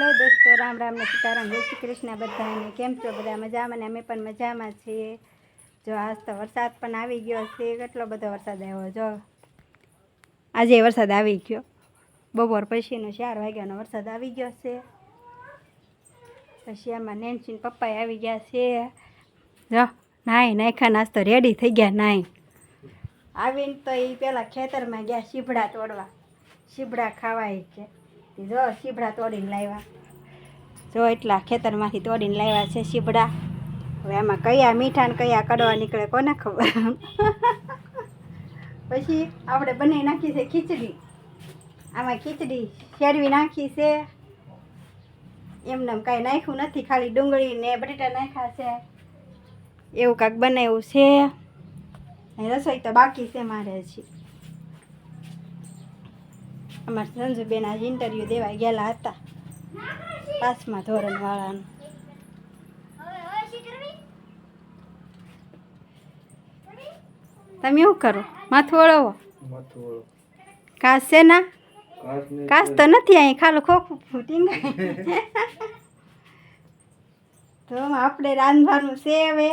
Hello દોસ્તો, રામ રામ ને સીતારામ. જય શ્રી કૃષ્ણ બધાને. કેમ છો બધા? મજામાં ને? અમે પણ મજામાં છીએ. જો આજ તો વરસાદ પણ આવી ગયો છે. કેટલો બધો વરસાદ આવ્યો જો. આજે વરસાદ આવી ગયો. બપોર પછીનો ચાર વાગ્યાનો વરસાદ આવી ગયો છે. પછી આમાં નેનસીન પપ્પાએ આવી ગયા છે. જો નાઈ નાખા નાસ્તો રેડી થઈ ગયા નાઈ આવીને તો એ પેલા ખેતરમાં ગયા, શીભડા તોડવા. શીભડા ખાવાય છે જો શીભડા તોડીને લાવ્યા. જો એટલા ખેતરમાંથી તોડીને લાવ્યા છે શીભડા. હવે આમાં કયા મીઠા ને કયા કડવા નીકળે કોને ખબર? પછી આપણે બનાવી નાખી છે ખીચડી. આમાં ખીચડી શેરવી નાખી છે. એમને કાંઈ નાખ્યું નથી, ખાલી ડુંગળી ને બટેટા નાખ્યા છે. એવું કાંઈક બનાવ્યું છે. રસોઈ તો બાકી છે મારે હજી. અમારા સંજુબેન આજે ઇન્ટરવ્યૂ દેવા ગયેલા હતા. પાંચમા ધોરણવાળાનું. તમે શું કરો? માથું વળવો. કાસ છે ના? કાસ તો નથી અહીં ખાલી ખોખું ટીંગાય તો આપણે રાંધવાનું છે હવે.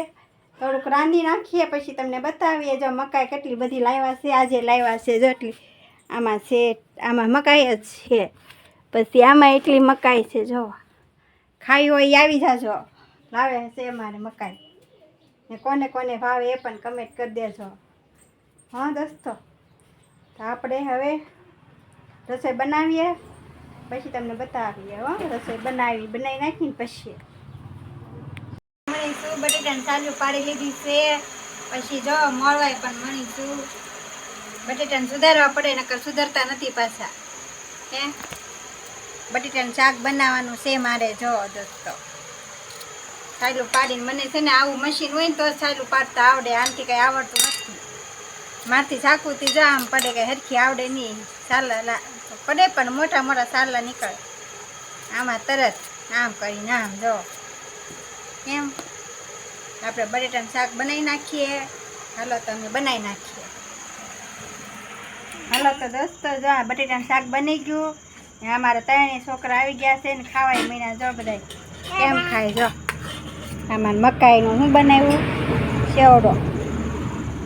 થોડુંક રાંધી નાખીએ પછી તમને બતાવીએ જો મકાઈ કેટલી બધી લાવ્યા છે આજે લાવ્યા છે જો એટલી આમાં છે, આમાં મકાઈ જ છે. પછી આમાં એટલી મકાઈ છે, જો. ખાઈ હોય આવી જાજો. લાવે છે અમારે મકાઈ. ને કોને કોને ભાવે એ પણ કમેન્ટ કરી દેજો. હા, દોસ્તો. તો આપણે હવે રસોઈ બનાવીએ. પછી તમને બતાવીએ, હો. રસોઈ બનાવી બનાવી નાખીને પછી. મણીશું બટેટાને ચાલુ પાડી લીધી છે. પછી જો, મળવાય પણ મણીશું બટેટાને સુધારવા પડે, નકર સુધારતા નથી પાછા. હે? બટેટાનું શાક બનાવવાનું છે મારે, જો દોસ્તો. સાયલું પાડીને મને છે ને આવું મશીન હોય ને તો જ સાયલું પાડતા આવડે, આનથી કંઈ આવડતું નથી. મારથી ચાકુથી જો, આમ પડે કે હરખી આવડે નહીં. સાલા પડે પણ મોટા મોટા સાલા નીકળે. આમાં તરત આમ કરીને આમ જો. એમ? આપણે બટેટાનું શાક બનાવી નાખીએ. હાલો તમે બનાવી નાખીએ. હાલો તો દોસ્તો જો આ બટેટાનું શાક બની ગયું. ને અમારા ત્રણેય છોકરા આવી ગયા છે ને ખાવાય મહિના જો બધા કેમ ખાય જો. આમાં મકાઈનું હું બનાવ્યું? સેવડો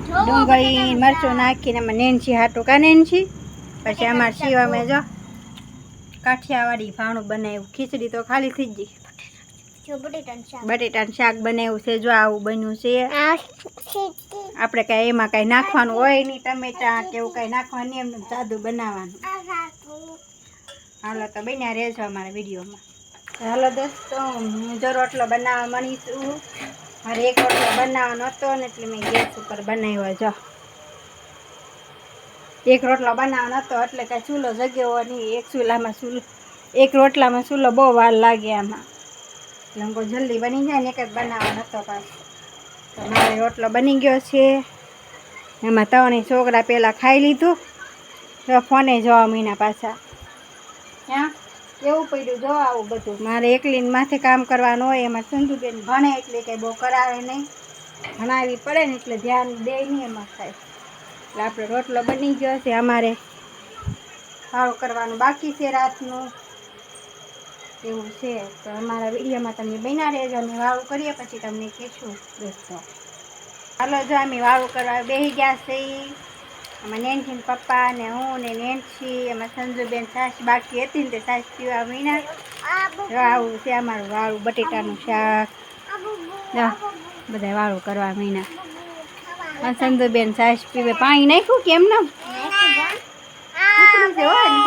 ડુંગળી મરચું નાખીને એમાં નેનસી હાટું કા નેનસી પછી અમારે શિવા મેં જો કાઠિયાવાડી ભાણું બનાવ્યું. ખીચડી તો ખાલી થઈ ગઈ. બટેટાનું શાક. બનાવ્યું છે જો આવું બન્યું છે. આપણે કાંઈ એમાં કાંઈ નાખવાનું હોય નહીં ટમેટા કે એવું કાંઈ નાખવાનું એમનું સાદું બનાવવાનું. હાલો તો બન્યા રહેજો અમારા વિડીયોમાં. હાલો દોસ્તો હું જો રોટલો બનાવવા મળીશું મારે એક રોટલો બનાવવાનો હતો ને એટલે મેં ગેસ ઉપર બનાવ્યો જો. એક રોટલો બનાવવાનો હતો એટલે કાંઈ ચૂલો જગ્યો નહીં એક ચૂલામાં ચૂલો એક રોટલામાં ચૂલો બહુ વાર લાગે આમાં. કહું જલ્દી બની જાય ને એક જ બનાવવાનો હતો પાછો તો મારો રોટલો બની ગયો છે. એમાં ત્રણેય છોકરા પહેલાં ખાઈ લીધું. તો ફોને જોવા મહિના પાછા. હા? એવું પડ્યું જો આવું બધું. મારે એકલીને માથે કામ કરવાનું હોય એમાં સંજુબેન ભણે એટલે કંઈ બહુ કરાવે નહીં. ભણાવી પડે ને એટલે ધ્યાન દે નહીં એમાં થાય એટલે આપણે રોટલો બની ગયો છે અમારે સારું કરવાનું બાકી છે રાતનું. એવું છે. તો અમારા વિડીયોમાં તમે બન્યા રહેજો અમે વાળું કરીએ પછી તમને કહેશું. દોસ્તો હાલો જો અમે વાળું કરવા બેસી ગયા છે. એમાં નેનથી પપ્પા ને હું ને નેન્સી એમાં સંજુબેન સાસ બાકી હતી ને તે સાસ પીવા વિના આવું છે અમારું વાળું બટેટાનું શાક. બધા વાળું કરવા મહિના સંજુબેન સાસ પીવે. પાણી નાખ્યું કેમ ના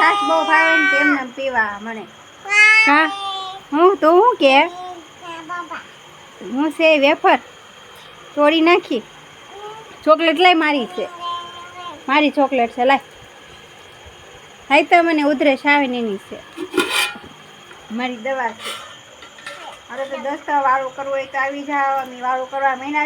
સાસ બહુ ભાવે ને તેમ નામ પીવા મને હા હું તો હું કે? હું છે વેફર. તોડી નાખી. ચોકલેટ લઈ મારી છે. મારી ચોકલેટ છે, લાય. હાઈ તો મને ઉધરેશ આવે ને એની છે. મારી દવા છે. હવે તો દસ્તા વાળું કરવું હોય તો આવી અમે વાળું કરવા મહિના